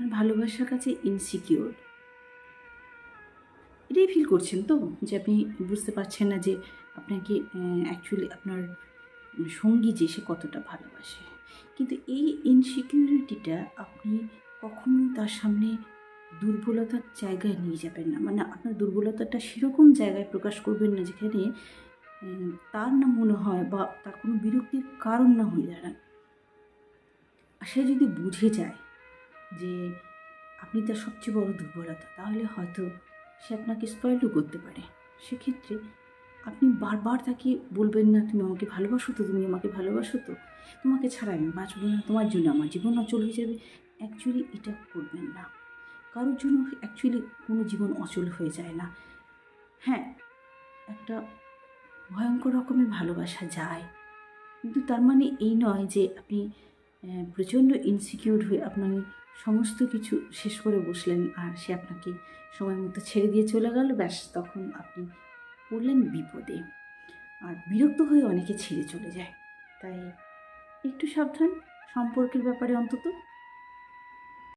আপনার ভালোবাসার কাছে ইনসিকিওর এটাই ফিল করছেন তো? যে আপনি বুঝতে পারছেন না যে আপনাকে অ্যাকচুয়ালি আপনার সঙ্গী যে, সে কতটা ভালোবাসে। কিন্তু এই ইনসিকিউরিটিটা আপনি কখনোই তার সামনে দুর্বলতার জায়গায় নিয়ে যাবেন না। মানে আপনার দুর্বলতাটা সেরকম জায়গায় প্রকাশ করবেন না যেখানে তার না মনে হয় বা তার কোনো বিরক্তির কারণ না হয়ে দাঁড়ান আর সে যদি বুঝে যায় যে আপনি তার সবচেয়ে বড় দুর্বলতা, তাহলে হয়তো সে আপনাকে স্পয়েলও করতে পারে। সেক্ষেত্রে আপনি বারবার তাকে বলবেন না, তুমি আমাকে ভালোবাসো তো, তুমি আমাকে ভালোবাসো তো। তোমাকে ছাড়া আমি বাঁচবো না, তোমার জন্য আমার জীবন অচল হয়ে যাবে। অ্যাকচুয়ালি এটা করবেন না। কারোর জন্য অ্যাকচুয়ালি কোনো জীবন অচল হয়ে যায় না। হ্যাঁ একটা ভয়ঙ্কর রকমের ভালোবাসা যায়। কিন্তু তার মানে এই নয় যে আপনি প্রচণ্ড ইনসিকিউর হয়ে আপনার সমস্ত কিছু শেষ করে বসলেন আর সে আপনাকে সময় মতো ছেড়ে দিয়ে চলে গেল। ব্যাস, তখন আপনি পড়লেন বিপদে আর বিরক্ত হয়ে অনেকে ছেড়ে চলে যায়। তাই একটু সাবধান, সম্পর্কের ব্যাপারে অন্তত